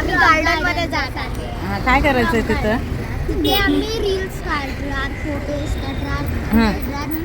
आम्ही गार्डनमध्ये जात आहे. हा, काय करायचंय तिथं? तिथे आम्ही रील्स काढणार फोटोज हा. काढणार मी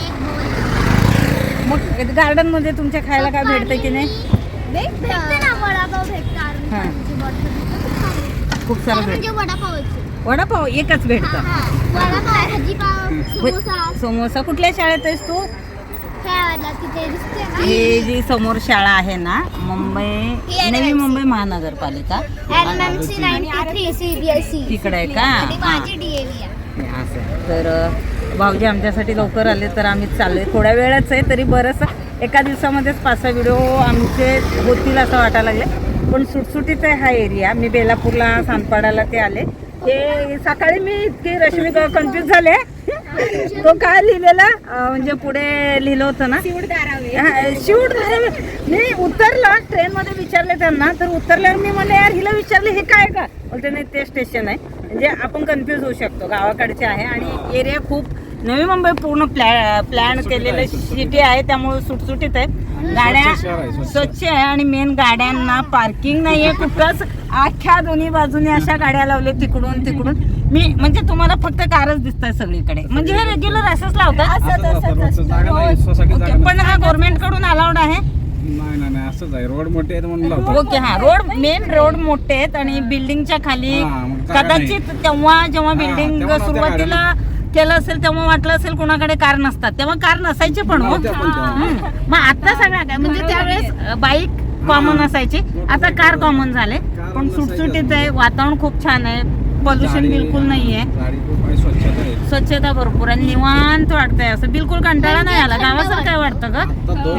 एक मग गार्डनमध्ये तुमच्या खायला काय भेटतंय की नाही? भेटते ना वडापाव भेटतं हा. भेटतं खूप सारं म्हणजे भेट वडापावची. वडापाव एकच भेटतं. हा, वडापाव भाजीपाव समोसा. समोसा कुठल्या शाळेत आहेस तू? हे जी समोर शाळा आहे ना मुंबई नवी. मुंबई महानगरपालिका. सी तिकडे आहे का? असं तर भाऊजी आमच्यासाठी लवकर आले तर आम्ही चाललोय. थोड्या वेळच आहे तरी बरंच एका दिवसामध्येच पाच सहा व्हिडिओ आमचे होतील असं वाटायला लागले. पण सुटसुटीत आहे हा एरिया मी बेलापूरला सांदपाड्याला ते आले. हे सकाळी मी इतकी रश्मी कन्फ्यूज झाले. तो काय लिहिलेला? म्हणजे पुढे लिहिलं होतं ना? शिवड मी उतरला ट्रेन मध्ये विचारले त्यांना तर उतरल्यावर मी म्हणले यार हिला विचारले हे काय का? बोलते नाही ते स्टेशन आहे. म्हणजे आपण कन्फ्यूज होऊ शकतो गावाकडचे आहे आणि एरिया खूप नवी मुंबई पूर्ण प्लॅ प्लॅन केलेलं सिटी आहे त्यामुळे सुटसुटीत आहे. गाड्या स्वच्छ. आहे आणि मेन गाड्यांना पार्किंग नाहीये कुठंच अख्ख्या दोन्ही बाजूने अशा गाड्या लावल्या तिकडून तिकडून. मी म्हणजे तुम्हाला फक्त कारच दिसत आहे सगळीकडे. म्हणजे हे रेग्युलर असंच लावतात? ओके पण हा गव्हर्नमेंटकडून अलाउड आहे? नाही नाही नाही असंच आहे. रोड मोठे आहेत म्हणून लावतात. ओके हा. रोड मेन रोड मोठे आहेत आणि बिल्डिंगच्या खाली हा, मग जागा कदाचित तेव्हा जेव्हा हा, बिल्डिंग तेव्हा नव्हत्या सुरुवातीला केलं असेल तेव्हा वाटलं असेल कोणाकडे कार नसतात. तेव्हा कार नसायचे पण हो. नव्हत्या पण तेव्हा. हम्म. मग आता सगळ्या काय म्हणजे त्यावेळेस बाईक कॉमन असायची. आता कार कॉमन झाले. पण. सुटसुटीत आहे. वातावरण खूप छान आहे. पोल्युशन बिलकुल नाहीये. स्वच्छता आहे. स्वच्छता भरपूर आहे. निवांत वाटतंय असं. बिलकुल कंटाळा नाही आला. गावासारखं काय वाटतं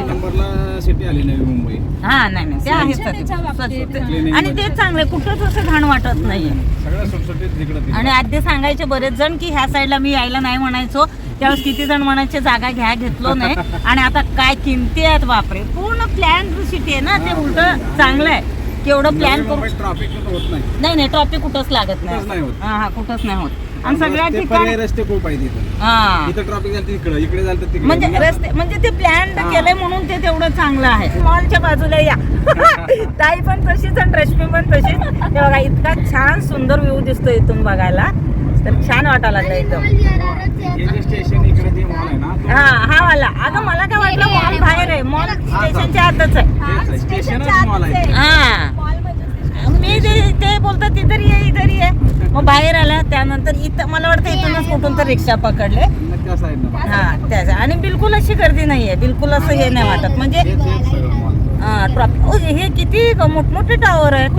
नंबरला सिटी आली नवी मुंबई. हा नाही नाही. ते आहे. आणि ते चांगलं कुठंच असं घाण वाटत नाहीये. आणि आधी सांगायचे बरेच जण की ह्या साईडला मी यायला नाही म्हणायचो. त्यावेळेस किती जण म्हणायचे जागा घ्या घेतलो नाही. आणि आता काय किमती आहेत बापरे. पूर्ण प्लॅन सिटी आहे ना. ते उलट चांगलं आहे केवढं प्लॅन करू? ट्रॉफिक होत नाही. नाही नाही ट्रॉफिक कुठंच लागत कुठंच नाही नाही होत. हा हा कुठंच नाही होत. आणि सगळ्या रस्ते, ठिकाणी पर्याय रस्ते खूप आहेत इथं. हा. इथं ट्रॉफिक झालं तिकडं इकडे झालं तर तिकडे. म्हणजे रस्ते म्हणजे ते प्लॅन हा. केलंय म्हणून ते तेवढं चांगलं आहे. मॉलच्या बाजूला या. ताई पण तशीच आणि रश्मी पण तशीच. हे बघा इतका छान सुंदर व्ह्यू दिसतो इथून बघायला. तर छान वाटायला लागलं एकदम. हे जे स्टेशन इकडे जे मॉल आहे ना तो- हा हा वाला. अगं मला काय वाटलं मॉल बाहेर आहे. मॉल स्टेशनच्या आतच आहे. आहे, आहे. हा. मी ते ते बोलतात इधर ये इधर ये मग बाहेर आला त्यानंतर इथं मला वाटतं इथूनच कुठून तर रिक्षा पकडले. हा त्याच्या आणि बिलकुल अशी गर्दी नाहीये. बिलकुल असं हे नाही वाटत. म्हणजे हे किती मोठमोठे टावर आहेत.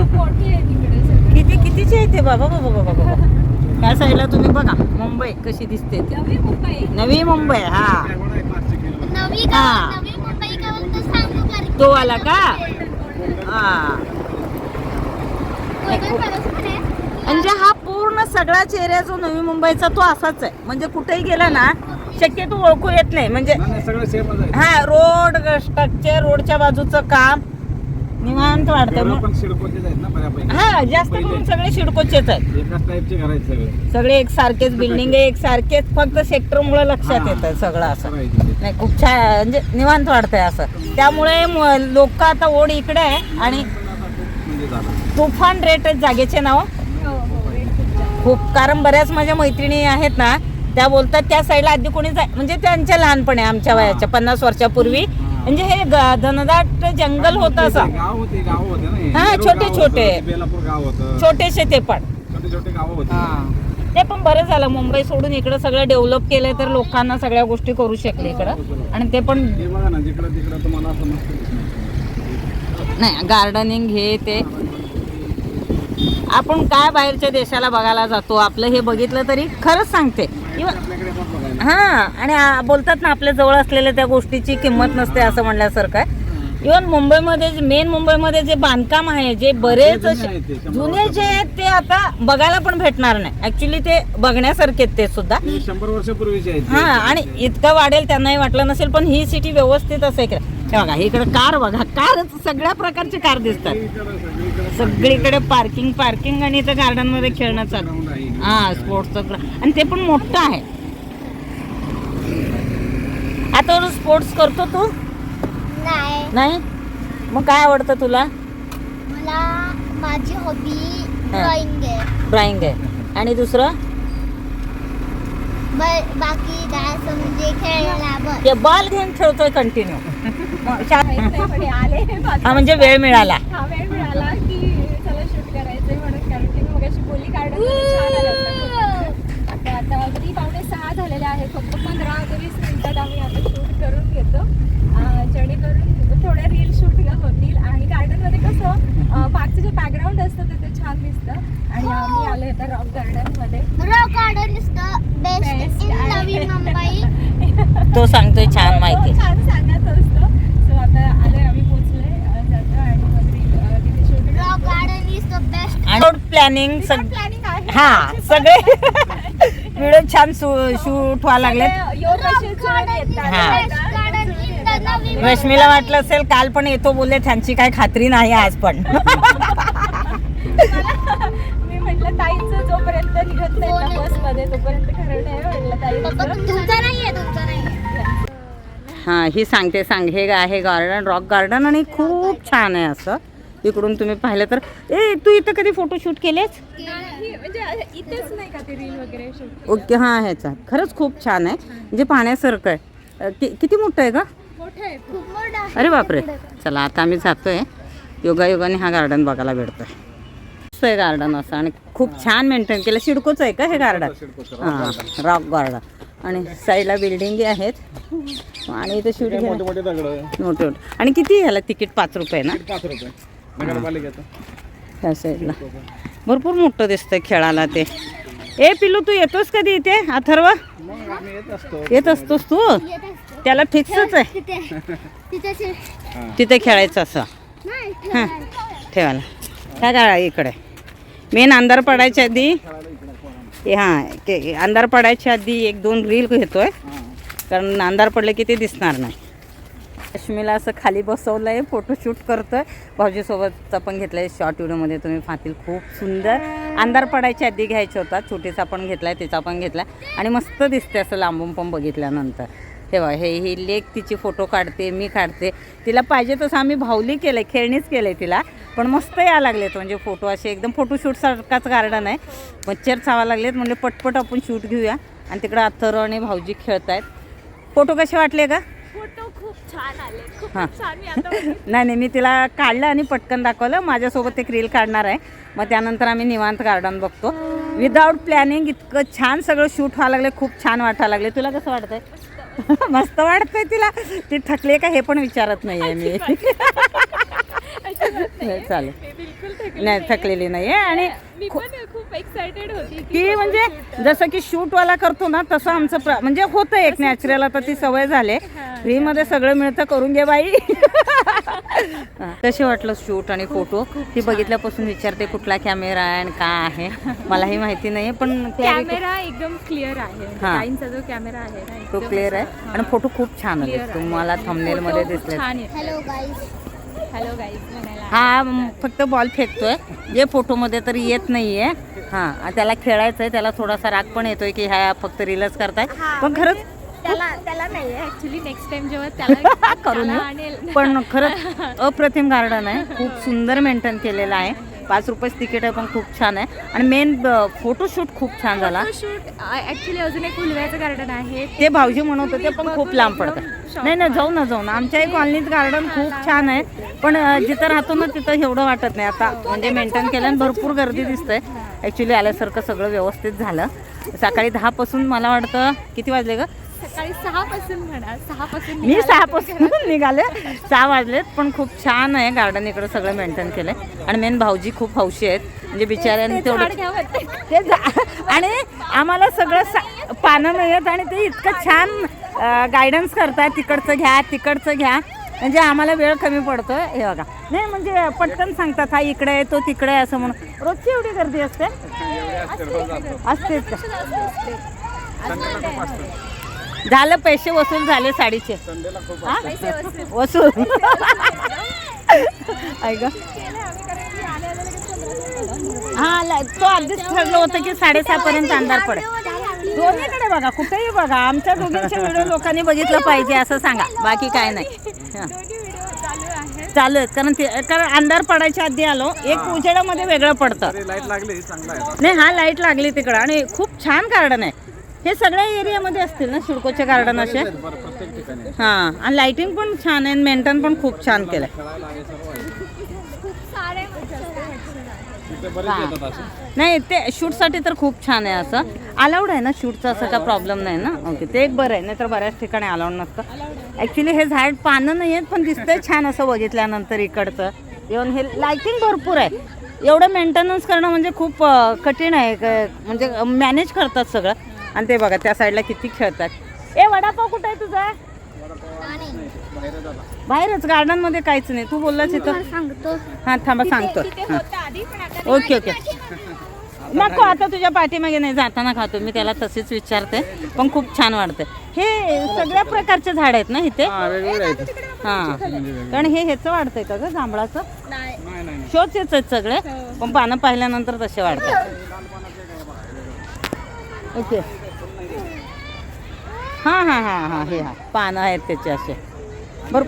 किती कितीचे आहेत ते? बाबा बाबा बाबा बाबा. त्या साईडला तुम्ही बघा. मुंबई कशी दिसते ती. नवी मुंबई. हा. हा. गाव नवी मुंबई का बोलतो सांगू कारण तो आला का? हा. पॅलेस. म्हणजे हा पूर्ण सगळाच एरिया जो नवी मुंबईचा तो असाच आहे. म्हणजे कुठेही गेला ना शक्यतो ओळखू येत नाही. म्हणजे सगळं सेमच आहे. हा रोड स्ट्रक्चर रोडच्या बाजूचं काम निवांत वाटतं घरं मग पण सिडकोचेच आहेत ना बऱ्यापैकी. हा जास्त करून सगळे शिडकोचेच आहेत. एकाच टाईपचे घर आहेत सगळे. सगळे एक सारखेच बिल्डिंग आहे एक सारखेच फक्त सेक्टर मुळे लक्षात हा. येतं सगळं असं. सगळं आहे तिथे. नाही खूप छान म्हणजे निवांत वाटतंय असं. त्यामुळे लोक आता ओढ इकडे आहे आणि म्हणजे झालं. तुफान रेट आहेत जागेचे नाव. खूप कारण बऱ्याच माझ्या मैत्रिणी आहेत ना त्या बोलतात त्या साईडला आधी कोणी जाय म्हणजे त्यांच्या लहानपणी आमच्या वयाच्या पन्नास वर्षापूर्वी म्हणजे हे ग- घनदाट जंगल होतं असं. गाव होते गाव होते ना हे. हा, छोटे- गाव छोटे. होतं, बेलापूर गाव होतं. छोटेसे ते पण. छोटे छोटे गाव होते. ते पण बरं झालं. मुंबई सोडून इकडं सगळं डेव्हलप केलंय तर लोकांना सगळ्या गोष्टी करू शकले इकडं. आणि ते पण हे बघा ना जिकडं तिकडं तुम्हाला असं मस्त दिसणार. नाही गार्डनिंग हे ते. आपण काय बाहेरच्या देशाला बघायला जातो आपलं हे बघितलं तरी खरंच सांगते. इव्हन आपल्याकडे पण बघायला हा आणि बोलतात ना आपल्या जवळ असलेल्या त्या गोष्टीची किंमत नसते असं म्हणल्यासारखं आहे. इव्हन मुंबईमध्ये मेन मुंबईमध्ये जे बांधकाम आहे जे बरेच जुने जे आहेत ते आता बघायला पण भेटणार नाही. ऍक्च्युली ते बघण्यासारखे ते सुद्धा. शंभर वर्षापूर्वीचे हा आणि इतकं वाढेल त्यांनाही वाटलं नसेल पण ही सिटी व्यवस्थित असं इकडे. हे बघा इकडे कार बघा कार सगळ्या प्रकारचे कार दिसतात. सगळीकडं पार्किंग पार्किंग आणि इथं गार्डनमध्ये खेळणं चालू. ग्राउंड आहे. हा स्पोर्ट्सचं आणि ते पण मोठं आहे. आता स्पोर्ट्स करतो तू? नाही. नाही? मग काय आवडतं तुला? मला माझी हॉबी. ड्रॉइंग आहे. ड्रॉइंग आहे. आणि दुसरं? बाकी काय असं म्हणजे खेळायला बॉल घेऊन खेळतोय कंटिन्यू आले. हा म्हणजे वेळ मिळाला. हा वेळ मिळाला की चला शूट करायचंय म्हणून कारण की मी मगाशी बोली गार्डन छान आलं होतं. आता आता तरी पावणे सहा झालेले आहेत फक्त पंधरा ते वीस मिनिटात आम्ही आता शूट करून घेतो अं, जेणेकरून थोड्या रील शूट होतील आणि गार्डनमध्ये कसं अं, मागचं जे बॅकग्राऊंड असतं ते ते छान दिसतं आणि आम्ही आलो होतो रॉक गार्डनमध्ये rock garden is the best Best in आहे. नवी मुंबई तो सांगतोय छान माहिती छान सांगायचं असतं सो आता आलोय आम्ही पोचलोय अं, जातो आणि मग reel, अं, तिथे shoot rock garden is the best आणि प्लॅनिंग आहे. हा सगळे व्हिडिओ छान शूट व्हायला लागले. हा. रश्मीला वाटलं असेल काल पण येतो बोलले त्यांची काही खात्री नाही आज पण. मी म्हटलं ताईचं जोपर्यंत निघत नाही ना बसमध्ये तोपर्यंत खरं नाही हा ही सांगते सांग. हे आहे गार्डन रॉक गार्डन आणि खूप छान आहे असं. इकडून तुम्ही पाहिलं तर. ए तू इथं कधी फोटो शूट केलेस? नाही म्हणजे इथेच नाही का ते रील वगैरे शूट ओके हां ह्याचा. खरंच खूप छान आहे. म्हणजे पाहण्यासारखं आहे. कि- किती मोठं आहे का मोठं आहे खूप मोठा आहे. अरे बापरे. चला आता आम्ही जातोय. योगायोगाने हा गार्डन बघायला भेटतोय. आहे गार्डन असं आणि खूप छान मेंटेन केलं. शिडकोच आहे का हे गार्डन हां रॉक गार्डन आणि साईडला बिल्डिंगी आहेत. आणि इथे शूट मोठे मोठे दगड मोठे मोठे. आणि किती ह्याला तिकीट? पाच रुपये ना? पाच रुपये. नगरपालिकेचं. त्या साईडला. भरपूर मोठं दिसतंय खेळायला ते. ए पिलू तू येतोस कधी इथे अथर्व? येत असतो. येत असतोस तू. त्याला फिक्सच आहे. तिथे खेळायचं असं. हां. ठेवायला. ठेवायला. काय काय इकडे. मेन अंधार पडायच्या आधी. की हां ते अंधार पडायच्या आधी एक दोन रील घेतोय. कारण अंधार पडले की ते दिसणार नाही. लक्ष्मीला असं खाली बसवलं आहे फोटोशूट करतो आहे भाऊजीसोबतचा पण घेतला आहे शॉर्ट व्हिडिओमध्ये तुम्ही पाहतील. खूप सुंदर. अंधार पडायच्या आधी घ्यायचा होता. छोटीचा पण घेतला आहे तिचा पण घेतला आणि मस्त दिसते असं लांबून पण बघितल्यानंतर. तेव्हा हे ही लेक तिची फोटो काढते मी काढते. तिला पाहिजे तसं आम्ही भावली केलं आहे खेळणीच केलं आहे तिला. पण मस्त या लागलेत म्हणजे फोटो असे एकदम फोटोशूटसारखाच गार्डन आहे. मच्छर चावा लागलेत म्हणजे पटपट आपण शूट घेऊया. आणि तिकडं अथर्व आणि भाऊजी खेळत आहेत फोटो कसे वाटले का फोटो खूप छान आले खूप हां. छान नाही नाही मी तिला काढलं आणि पटकन दाखवलं. माझ्यासोबत एक रील काढणार आहे. मग त्यानंतर आम्ही निवांत गार्डन बघतो. विदाऊट प्लॅनिंग इतकं छान सगळं शूट व्हायला लागले खूप छान वाटायला लागले. तुला कसं वाटतंय? मस्त वाटतंय तिला. ती थकले का हे पण विचारत नाही. आहे मी चालेल नाही थकलेली नाही आहे आणि मी पण खूप एक्साइटेड होती की म्हणजे जसं की शूटवाला करतो ना तसं आमचं प्र म्हणजे होतं एक नॅचरल आता ती सवय झाले. फ्रीमध्ये सगळं मिळतं करून घे बाई. कसे वाटलं शूट आणि फोटो. ती बघितल्यापासून विचारते कुठला कॅमेरा आहे आणि का आहे. मलाही माहिती नाही पण ते कॅमेरा एकदम क्लिअर आहे. हां. जो कॅमेरा आहे ना तो एकदम क्लिअर आहे. आणि. फोटो खूप छान Clear आहे. तुम्हाला थंबनेल मध्ये खूप दिसले छान येतो हॅलो गाईज हॅलो गाईज म्हणायला हा म, फक्त बॉल फेकतोय. जे फोटोमध्ये तर येत नाहीये. हा त्याला खेळायचंय त्याला थोडासा राग पण येतोय की ह्या फक्त रीलच करताय. हां, पण खरंच म्हणजे त्याला त्याला नाही ऍक्च्युली नेक्स्ट टाइम जेव्हा त्याला करून त्याला येऊ. आणेल. पण खरंच अप्रतिम गार्डन आहे. खूप सुंदर मेंटेन केलेलं आहे. पाच रुपयेच तिकीट आहे पण खूप छान आहे. आणि मेन फोटोशूट खूप छान झाला. शूट ऍक्च्युली अजून एक उलव्याचं गार्डन आहे. ते भाऊजी म्हणत होते पण खूप लांब पडतं. नाही नाही जाऊ ना जाऊ ना. आमच्याही कॉलनीत गार्डन खूप छान आहे. पण जिथं राहतो ना तिथं एवढं वाटत नाही. आता म्हणजे मेंटेन केलं आणि भरपूर गर्दी दिसतंय. ॲक्च्युली आल्यासारखं सगळं व्यवस्थित झालं. सकाळी दहापासून मला वाटतं किती वाजले ग? सकाळी सहा पासून म्हणा सहा पासून मी सहापासून निघाले सहा वाजलेत पण खूप छान आहे गार्डन इकडं सगळं मेंटेन केलंय आणि मेन भाऊजी खूप हौशी आहेत म्हणजे बिचाऱ्यांनी तेवढं ते जा- आणि आम्हाला सगळं सा- पानं मिळत आणि ते इतकं छान गायडन्स करतात तिकडचं घ्या तिकडचं घ्या म्हणजे आम्हाला वेळ कमी पडतोय हे बघा नाही म्हणजे पटकन सांगतात हा इकडे आहे तो तिकडे आहे असं म्हणून रोजची एवढी गर्दी असते असतेच का? झालं पैसे वसूल झाले साडीचे. हा? वसूल. ऐक हा ल- तो आधीच ठरलं होतं की साडेसहा पर्यंत अंधार पडेल. दोन्हीकडे बघा कुठेही बघा. आमच्या दोघींचे व्हिडिओ लोकांनी बघितलं पाहिजे असं सांगा. बाकी काय नाही. हा. चालू आहेत. कारण ते कारण अंधार पडायच्या आधी आलो. एक उजेडामध्ये वेगळं पडतं. तरी लाइट लागली चांगला आहे. नाही हा लाइट लागली तिकडं. आणि खूप छान गार्डन आहे. हे सगळ्या एरियामध्ये असतील ना शिडकोचे गार्डन असे? हा आणि लाइटिंग पण छान आहे मेंटेन पण खूप छान केलंय. नाही ते शूटसाठी तर खूप छान आहे असं. अलाउड आहे ना शूटचा असं काय प्रॉब्लेम नाही ना? ओके ते एक बरं आहे नाही तर बऱ्याच ठिकाणी अलाउड नसतं. ॲक्च्युली हे झाड पानं नाही आहेत पण दिसतंय छान असं बघितल्यानंतर इकडचं. येऊन हे लायटिंग भरपूर आहे. एवढं मेंटेनन्स करणं म्हणजे खूप कठीण आहे म्हणजे मॅनेज करतात सगळं. आणि ते बघा त्या साईडला किती खेळतात. ए वडापाव कुठं आहे तुझा? बाहेरच गार्डनमध्ये काहीच नाही. तू बोललाच इथं. सांगतो. हां थांबा सांगतो. तिथे हां. होतं आधी पण आता ओके ओके. नको आता तुझ्या पाठीमागे नाही जाताना खातो मी त्याला तसेच विचारते पण खूप छान वाटते हे सगळ्या प्रकारचे झाड आहेत ना इथे? हा हां. कारण हे ह्याचं वाढतंय का ग जांभळाचं? नाही. नाही नाही शोच आहेत सगळे पण पानं पाहिल्यानंतर तसे वाढतात. ओके. हां हां हां हां हे हां. पानं आहेत त्याचे असे. बरं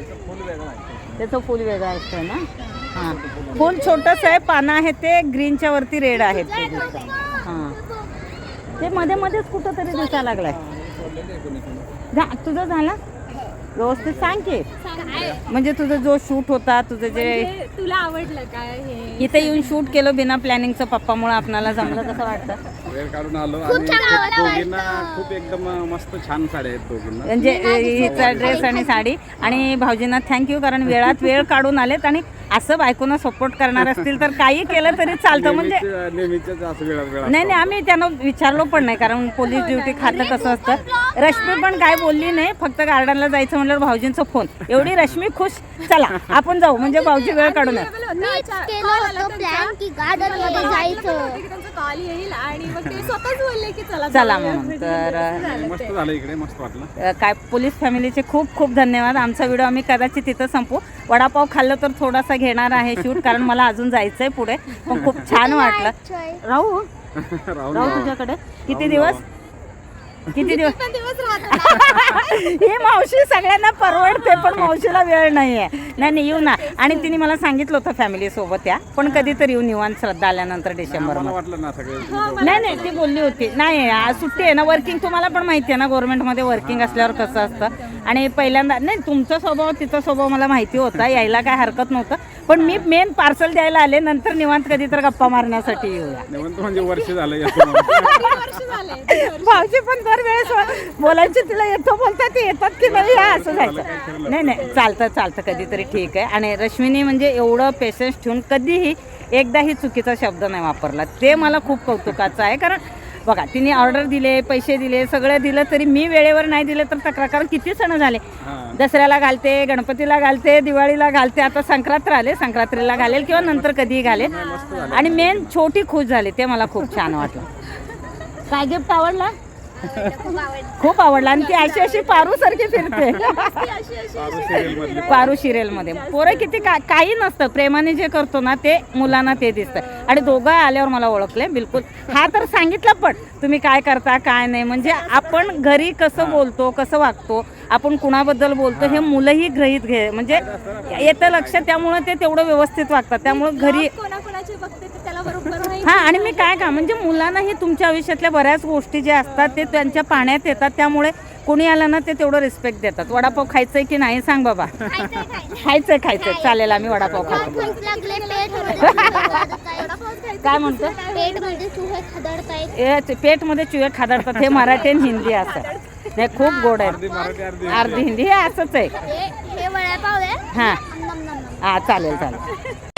त्याचं फुल वेगळं असतं ना? हां. फुल छोटंसं आहे पानं आहे ते ग्रीनच्या वरती रेड आहेत ते दिसतात. हां. ते मध्ये मध्येच कुठंतरी दिसायला लागलाय. आहे झा तुझं झालं? व्यवस्थित सांग की. म्हणजे तुझं जो शूट होता तुझं जे म्हणजे तुला आवडलं काय हे? इथे येऊन शूट केलं बिना प्लॅनिंगचं पप्पामुळे आपणाला जमलं कसं वाटतं. वेळ काढून आलो आणि खूप दोघींना खूप एकदम मस्त छान साड्या आहेत दोघींना. म्हणजे हिचा ड्रेस आणि साडी. आणि भाऊजींना थँक्यू कारण वेळात वेळ काढून आलेत आणि असं बायकोना सपोर्ट करणार असतील तर काही केलं तरी चालतं. म्हणजे नेहमीच असं नाही नाही आम्ही त्यांना विचारलो पण नाही कारण पोलीस ड्युटी खातं कसं असतं. रश्मी पण काय बोलली नाही फक्त गार्डनला जायचं म्हणल्यावर भाऊजींचा फोन एवढी रश्मी खुश. चला आपण जाऊ. म्हणजे भाऊजी वेळ काढून गार्डनमध्ये जायचं. त्यांचा कॉल येईल आणि मग ते स्वतःच बोलले की चला. म्हणून तर अं, मस्त झालं इकडे मस्त वाटलं. अ, काय पोलीस फॅमिलीचे खूप खूप धन्यवाद. आमचा व्हिडिओ आम्ही कदाचित तिथं संपू वडापाव खाल्लं तर थोडासा घेणार आहे शूट कारण मला अजून जायचं आहे पुढे. पण खूप छान वाटलं. राहू. राहू तुझ्याकडे. किती दिवस? किती दिवस? ही मावशी सगळ्यांना परवडते पण मावशीला वेळ नाहीये. नाही नाही येऊ ना. आणि तिने मला सांगितलं होतं फॅमिली सोबत या. पण कधीतरी येऊ निवांत श्रद्धा आल्यानंतर डिसेंबर मला वाटलं ना सगळे नाही नाही ती बोलली होती. नाही आज सुट्टी आहे ना वर्किंग तुम्हाला पण माहिती आहे ना गव्हर्नमेंटमध्ये वर्किंग असल्यावर कसं असतं? आणि पहिल्यांदा नाही तुमचा स्वभाव तिचा स्वभाव मला माहिती होता यायला काय हरकत नव्हतं. पण मी मेन पार्सल द्यायला आले नंतर निवांत कधी तर गप्पा मारण्यासाठी येऊया. निवंत म्हणजे वर्ष झालं याच्यामुळे. वर्ष झाले? भाऊजी पण दरवेळेस बोलायचे तिला येतो बोलतात ते येतात की नाही? या असं जायचं नाही नाही चालतं चालतं कधीतरी ठीक आहे. आणि रश्मीने म्हणजे एवढं पेशन्स ठेवून कधीही एकदाही चुकीचा शब्द नाही वापरला. ते मला खूप कौतुकाचं आहे कारण बघा तिने ऑर्डर दिले पैसे दिले सगळं दिलं तरी मी वेळेवर नाही दिले तर तक्रार कारण किती सण झाले? दसऱ्याला घालते गणपतीला घालते दिवाळीला घालते आता संक्रांत आले संक्रांतीला घालेल किंवा नंतर कधीही घालेल. आणि मेन छोटी खुश झाली ते मला खूप छान वाटलं. काय गिफ्ट आवडला? खूप आवडला. आणि ती अशी अशी पारू सारखी फिरते. पारू सिरियलमध्ये पोरं किती का काही नसतं. प्रेमाने जे करतो ना ते मुलांना ते दिसतं. आणि दोघं आल्यावर मला ओळखले बिलकुल. हा तर सांगितलं पण. तुम्ही काय करता काय नाही. म्हणजे आपण घरी कसं बोलतो कसं वागतो आपण कुणाबद्दल बोलतो हे मुलंही ग्रहित घे. म्हणजे येतं लक्षात त्यामुळे ते तेवढं व्यवस्थित वागतात. त्यामुळे घरी कोणाकोणाचे बघते ते त्याला बरोबर माहिती हा आणि मी काय का म्हणजे मुलांनाही तुमच्या आयुष्यातल्या बऱ्याच गोष्टी ज्या असतात ते त्यांच्या पाण्यात येतात त्यामुळे कोणी आलं ना ते तेवढं रिस्पेक्ट देतात. वडापाव खायचंय की नाही सांग बाबा. खायचंय खायचंय. चालेल आम्ही वडापाव खातो. काय म्हणतो? पेटमध्ये चुहे हे खादडतात. हे मराठी आणि हिंदी असं. नाही खूप गोड आहे. अर्धी हिंदी. हे असंच आहे. हे वडापाव आहे. नम नम नम. हां चालेल चालेल.